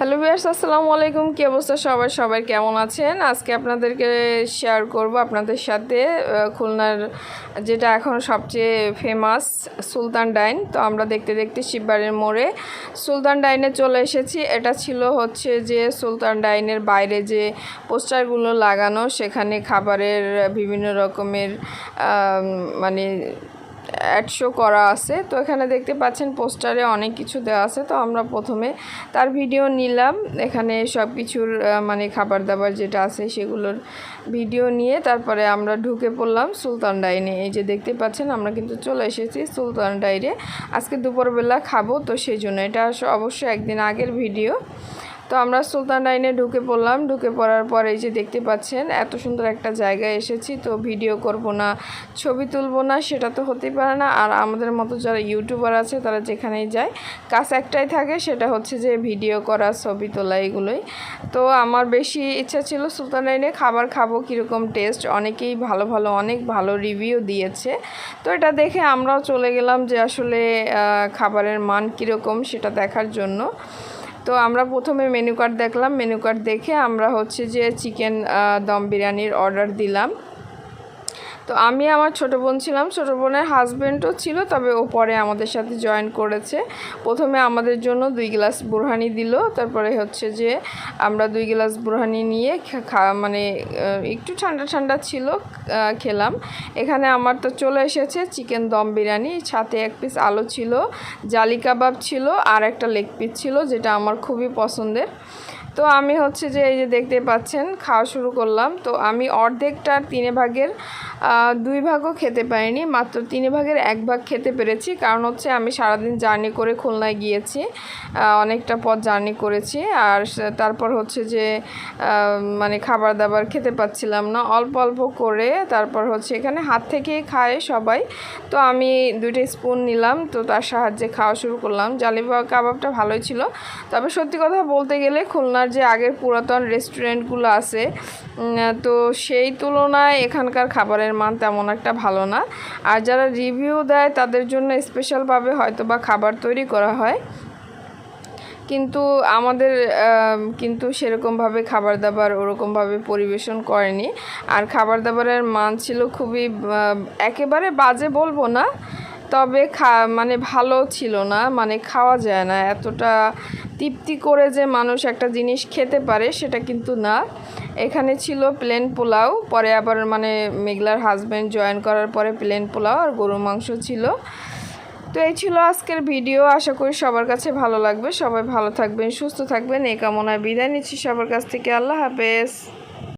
Viewers আসসালামু আলাইকুম। কী অবস্থা সবাই সবাই কেমন আছেন? আজকে আপনাদেরকে শেয়ার করব আপনাদের সাথে খুলনার যেটা এখন সবচেয়ে ফেমাস সুলতান ডাইন। তো আমরা দেখতে দেখতে শিববাড়ির মোড়ে সুলতান ডাইনে চলে এসেছি। এটা ছিল হচ্ছে যে সুলতান ডাইনের বাইরে যে পোস্টারগুলো লাগানো, সেখানে খাবারের বিভিন্ন রকমের মানে অ্যাড শো করা আছে। তো এখানে দেখতে পাচ্ছেন পোস্টারে অনেক কিছু দেওয়া আছে। তো আমরা প্রথমে তার ভিডিও নিলাম। এখানে সব কিছুর মানে খাবার দাবার যেটা আছে সেগুলোর ভিডিও নিয়ে তারপরে আমরা ঢুকে পড়লাম সুলতান ডাইনে। এই যে দেখতে পাচ্ছেন আমরা কিন্তু চলে এসেছি সুলতান ডাইরে আজকে দুপুরবেলা খাব, তো সেই জন্য এটা অবশ্যই একদিন আগের ভিডিও। তো আমরা সুলতান ডাইনে ঢুকে পড়লাম। ঢুকে পড়ার পরে এই যে দেখতে পাচ্ছেন, এত সুন্দর একটা জায়গায় এসেছি। তো ভিডিও করব না, ছবি তুলবো না, সেটা তো হতেই পারে না। আর আমাদের মতো যারা ইউটিউবার আছে, তারা যেখানেই যায় কাজ একটাই থাকে, সেটা হচ্ছে যে ভিডিও করা, ছবি তোলা এগুলোই। তো আমার বেশি ইচ্ছা ছিল সুলতান ডাইনে খাবার খাব কীরকম টেস্ট। অনেকেই ভালো ভালো, অনেক ভালো রিভিউ দিয়েছে। তো এটা দেখে আমরাও চলে গেলাম যে আসলে খাবারের মান কীরকম, সেটা দেখার জন্য। তো আমরা প্রথমে মেনু কার্ড দেখলাম। মেনু কার্ড দেখে আমরা হচ্ছে যে চিকেন দম বিরিয়ানির অর্ডার দিলাম। তো আমি আমার ছোটো বোন ছিলাম। ছোটো বোনের হাজব্যান্ডও ছিল, তবে ও পরে আমাদের সাথে জয়েন করেছে। প্রথমে আমাদের জন্য দুই গ্লাস বুরহানি দিল। তারপরে হচ্ছে যে আমরা দুই গ্লাস বুরহানি নিয়ে মানে একটু ঠান্ডা ঠান্ডা ছিল খেলাম। এখানে আমার তো চলে এসেছে চিকেন দম বিরিয়ানি। সাথে এক পিস আলু ছিল, জালি কাবাব ছিল, আর একটা লেগ পিস ছিল, যেটা আমার খুবই পছন্দের। তো আমি হচ্ছে যে এই যে দেখতে পাচ্ছেন, খাওয়া শুরু করলাম। তো আমি অর্ধেকটার তিনে ভাগের দুই ভাগও খেতে পারিনি, মাত্র তিনে ভাগের এক ভাগ খেতে পেরেছি। কারণ হচ্ছে আমি সারাদিন জার্নি করে খুলনায় গিয়েছি অনেকটা পথ জার্নি করেছি। আর তারপর হচ্ছে যে মানে খাবার দাবার খেতে পাচ্ছিলাম না। অল্প অল্প করে তারপর হচ্ছে এখানে হাত থেকেই খায় সবাই। তো আমি দুইটা স্পুন নিলাম, তো তার সাহায্যে খাওয়া শুরু করলাম। জালিবা কাবাবটা ভালোই ছিল। তবে সত্যি কথা বলতে গেলে খুলনার যে আগের পুরাতন রেস্টুরেন্টগুলো আছে তো সেই তুলনায় এখানকার খাবারের মান তেমন একটা ভালো না। আর যারা রিভিউ দেয়, তাদের জন্য স্পেশালভাবে হয়তো বা খাবার তৈরি করা হয়। কিন্তু আমাদের কিন্তু সেরকমভাবে খাবার দাবার ওরকমভাবে পরিবেশন করেনি। আর খাবার দাবারের মান ছিল খুবই একেবারে বাজে বলব না, তবে খা মানে ভালো ছিল না মানে খাওয়া যায় না, এতটা তৃপ্তি করে যে মানুষ একটা জিনিস খেতে পারে, সেটা কিন্তু না। এখানে ছিল প্লেন পোলাও, পরে আবার মানে মেঘলার হাজব্যান্ড জয়েন করার পরে প্লেন পোলাও আর গরু মাংস ছিল। তো এই ছিল আজকের ভিডিও আশা করি সবার কাছে ভালো লাগবে। সবাই ভালো থাকবেন, সুস্থ থাকবেন, এই কামনায় বিদায় নিচ্ছি সবার কাছ থেকে। আল্লাহ হাফেজ।